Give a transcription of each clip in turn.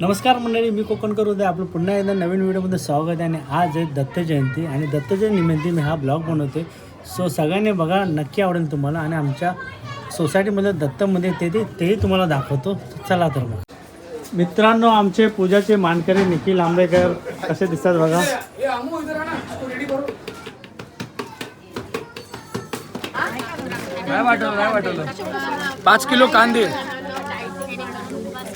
नमस्कार मंडळी मी कोकणकर उदय आपलं पुन्हा एकदा नवीन व्हिडिओमध्ये स्वागत आहे आणि आज आहे दत्त जयंती. आणि दत्त जयंती मी हा ब्लॉग बनवते सो सगळ्यांनी बघा नक्की आवडेल तुम्हाला. आणि आमच्या सोसायटीमध्ये दत्त मंदिर ते ते- तेही तुम्हाला दाखवतो. चला तर मग. मित्रांनो आमचे पूजाचे मानकरी निखिल आंबेकर कसे दिसतात बघा. काय वाटवलं काय वाटवलं? पाच किलो कांदे.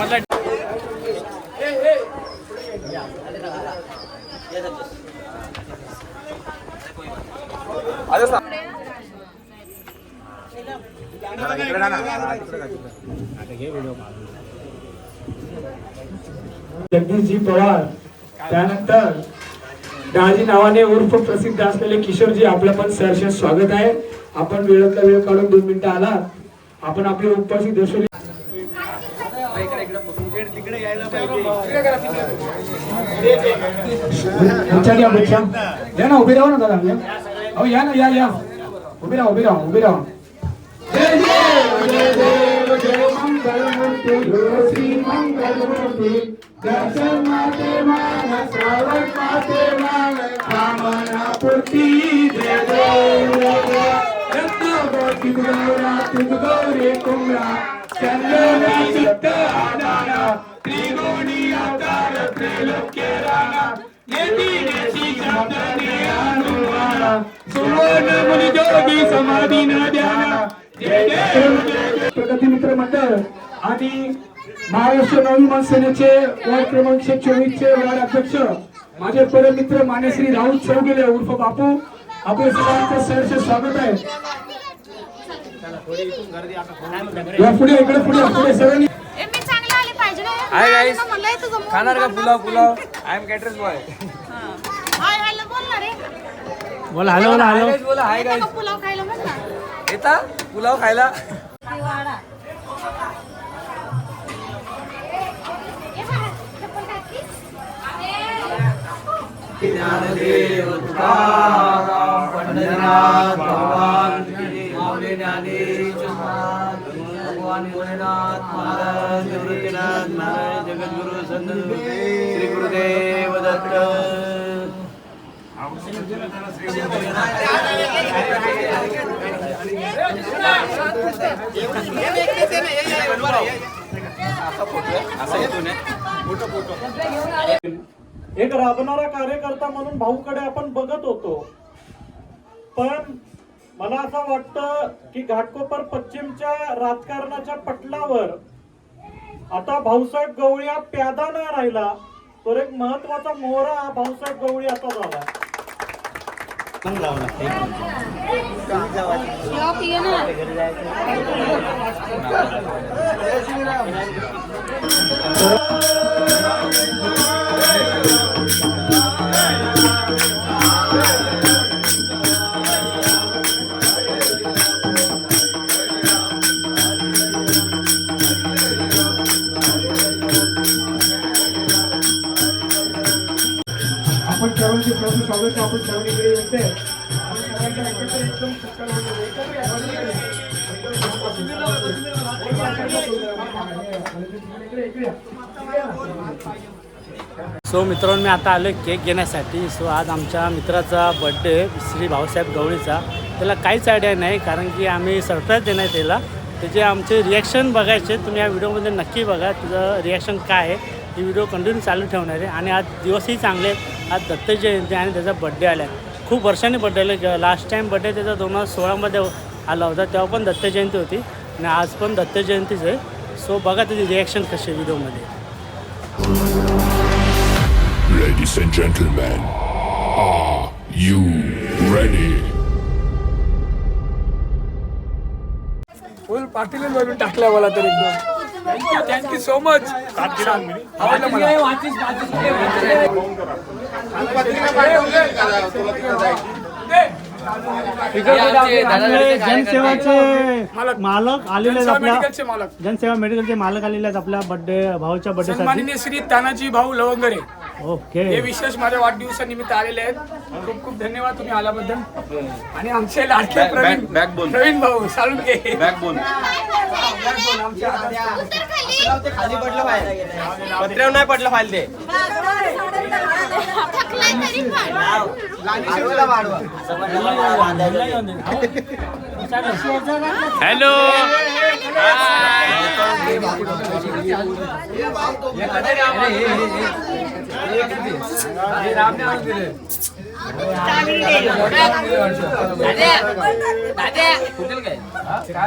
मधला जगदीशजी पवार त्यानंतर दाजी नावाने उर्फ प्रसिद्ध असलेले किशोरजी आपलं पण सहर्ष स्वागत आहे. आपण वेळातला वेळ काढून दोन मिनिटं आलात. आपण आपली उपस्थित दर्शवली. Italia, we come. Then I'll be on another. Oh, yeah, yeah, yeah. We'll be on, we'll be on, we'll be on. Let's go, let's go, let's go, let's अवतार राणा नेती नेती सुवर्ण जोगी समाधी न ध्याना जय जय प्रगती मित्र मंडळ आणि महाराष्ट्र नवनिर्माण सेनेचे वार्ड क्रमांक चोवीस चे वार्ड अध्यक्ष माझे परमित्र मान्यश्री राहुल चौगुले उर्फ बापू आपले सर्वांचं सहर्ष स्वागत आहे. या पुढे इकडे पुढे पुढे सर्वांनी ए मी चांगले आले पाहिजे ना हाय गाईस मूड खाणार का pulao. Pulao? I am caterers boy hi hello बोल ना रे. बोला हॅलो बोला हॅलो. बोला. हाय येतं गाईस का पुलाव खायला म्हण ना? भगवान पुलाव महाराज निवृत्तीनाथ महाराज जगद्गुरु संत श्री गुरुदेव दत्त एक राबणारा कार्यकर्ता म्हणून भाऊकडे आपण बघत होतो. पण मला असं वाटतं की घाटकोपर पश्चिमच्या राजकारणाच्या पटलावर आता भाऊसाहेब गवळी हा प्यादा नाही राहिला तर एक महत्त्वाचा मोहरा हा भाऊसाहेब गवळी आता झाला. ना प्रभू स्वागत आहे. आपण सर्वांकडे येते आपण सगळ्यांच्या एकत्र एकदम सत्कार इकडे, सो मित्रांनो मी आता आलो केक घेण्यासाठी. सो आज आमच्या मित्राचा बड्डे श्री भाऊसाहेब गवळीचा. त्याला काहीच आयडिया नाही कारण की आम्ही सरप्राईज देणार त्याला. त्याचे आमचे रिॲक्शन बघायचे तुम्ही या व्हिडिओमध्ये नक्की बघा तुझं रिॲक्शन काय आहे. ही व्हिडिओ कंटिन्यू चालू ठेवणार आहे आणि आज दिवसही चांगले आहेत. आज दत्त जयंती आणि त्याचा बड्डे आला आहे खूप वर्षांनी बड्डेला लास्ट टाईम बड्डे त्याचा दोन हजार सोळामध्ये आला होता तेव्हा पण दत्त जयंती होती. आणि आज पण दत्त जयंतीच आहे. सो बघा त्याची रिॲक्शन कशी आहे व्हिडिओमध्ये Ladies and gentlemen, are you ready? फुल पाटील टाकल्या मला तर एकदम. Thank you thank you so much जनसेवाचे मालक. आलेले आहेत आपल्या मेडिकलचे मालक. जनसेवा मेडिकलचे मालक आलेले आहेत आपल्या बड्डे भाऊच्या बड्डेसाठी सन्माननीय श्री तानाजी भाऊ लवंगरे. ओके. हे विशेष माझ्या वाढदिवसानिमित्त आलेले आहेत. खूप खूप धन्यवाद तुम्ही आल्याबद्दल. आणि आमचे लाडके प्रवीण प्रवीण भाऊ साळुंके बॅकबोन आमचे आदर्श खाली पडलं पाहिजे पत्र्यावर नाही पडलं पाहिजे ते. थकलाय तरी पण हॅलो. हॅपी बर्थडे चला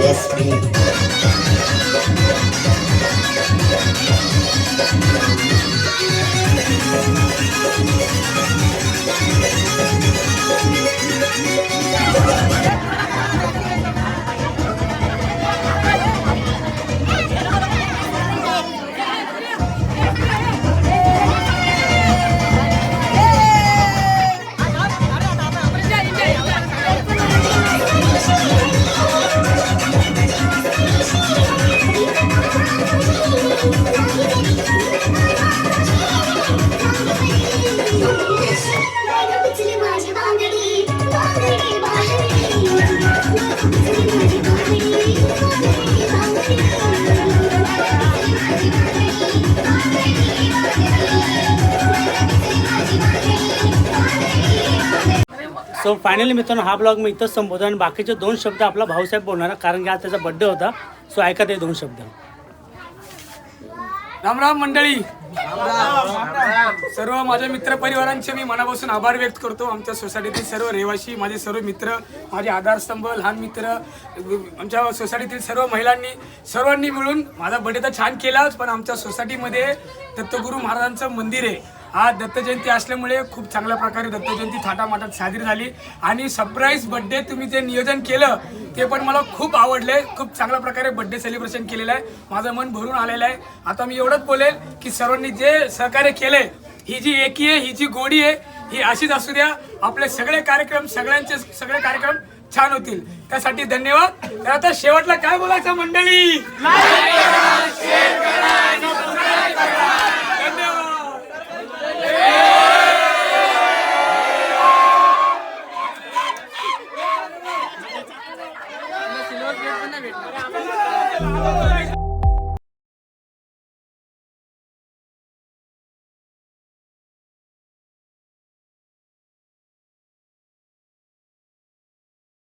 Yes, please. सो फायनली मित्रांनो हा ब्लॉग मी इथंच संबोधतो आणि बाकीचे दोन शब्द आपला भाऊसाहेब बोलणार कारण की आज त्याचा बड्डे होता. सो ऐका ते दोन शब्द. राम राम मंडळी. सर्व माझ्या मित्र परिवारांचे मी मनापासून आभार व्यक्त करतो. आमच्या सोसायटीतील सर्व रहिवासी माझे सर्व मित्र माझे आधारस्तंभ लहान मित्र आमच्या सोसायटीतील सर्व महिलांनी सर्वांनी मिळून माझा बर्थडे तर छान केलाच पण आमच्या सोसायटीमध्ये दत्तगुरू महाराजांचं मंदिर आहे. आज दत्तजयंती असल्यामुळे खूप चांगल्या प्रकारे दत्तजयंती थाटामाटात साजरी झाली. आणि सरप्राईज बड्डे तुम्ही जे नियोजन केलं ते पण मला खूप आवडले. खूप चांगल्या प्रकारे बर्थडे सेलिब्रेशन केलेलं आहे. माझं मन भरून आलेलं आहे. आता मी एवढंच बोलेल की सर्वांनी जे सहकार्य केले ही जी एकी आहे ही जी गोडी आहे ही अशीच असू द्या. आपले सगळे कार्यक्रम सगळ्यांचे सगळे कार्यक्रम छान होतील. त्यासाठी धन्यवाद. तर आता शेवटला काय बोलायचं मंडळी?